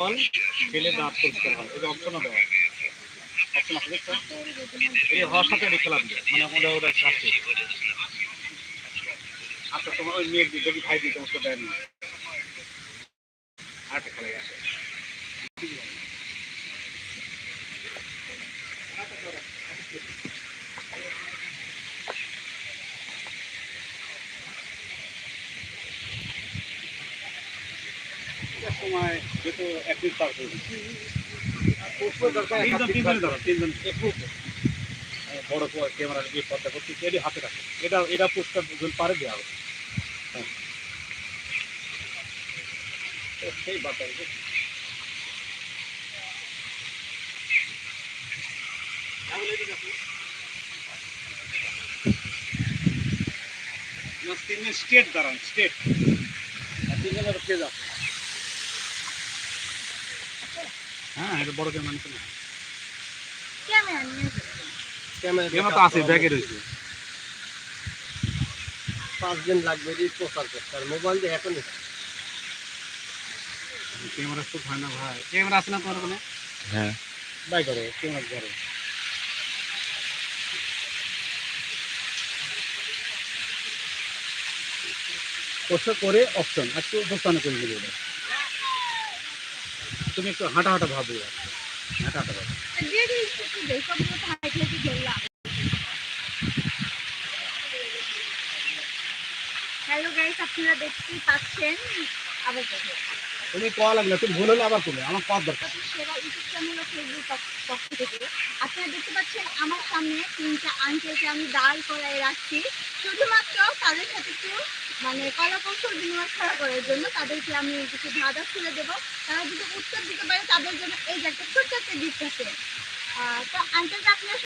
ফল খেলে দাঁত পরিষ্কার হয় যে অপশনও দেওয়া এই হওয়ার সাথে এটা খেলা দিয়ে মানে ওটা ওটা খাচ্ছে আচ্ছা তোমার ওই মেয়ের দিদি ভাই দিকে তোমার দেয় না। আরেকটা আছে সময় যেহেতু এক মিনিট পার করে দিচ্ছি তিনজন তিনজনই ধরো তিনজন একটু বড় ক্যামেরা দিয়ে পর্দা করছি এটি হাতে রাখে এটা এটা পোস্টার দুজন পারে দেওয়া হবে হ্যাঁ। তো সেই বার্তা তিনজন স্টেট দাঁড়ান স্টেট তিনজনের পেজ আছে হ্যাঁ এটা বড় ক্যামেরা নিতে না। ক্যামেরা নিয়ে ক্যামেরা তো আছে ব্যাগে রয়েছে। পাঁচ দিন লাগবে এই প্রচার করতে। আর মোবাইল দিয়ে এখন ক্যামেরা তো হয় না ভাই। ক্যামেরা আছে না তোমার ওখানে? হ্যাঁ। বাই করো ক্যামেরা করো। পোস্টার করে অপশন একটু দোস্তানা করে দিবে। ওটা। তুমি একটু হাঁটা হাঁটা ভাববে। হাঁটা হাঁটা হ্যালো গাইস আপনারা দেখতেই পাচ্ছেন আবার তুমি কল লাগলে তুমি ভুল হলে আবার করবে আমার দরকার। আপনাদের সেরা ইউটিউব চ্যানেল ও ফেসবুক পক্ষ থেকে। আপনারা দেখতে পাচ্ছেন আমার সামনে তিনটা আঙ্কেলকে আমি দাঁড় করাই রাখছি। একটু মানে কলা কৌশল বিনিয়োগ করা করার জন্য তাদেরকে আমি কিছু ধাঁধা খুলে দেবো। তারা যদি উত্তর দিতে পারে তাদের জন্য এই যে একটা ছোট্ট একটা গিফট আছে। তো আঙ্কেলকে আপনারা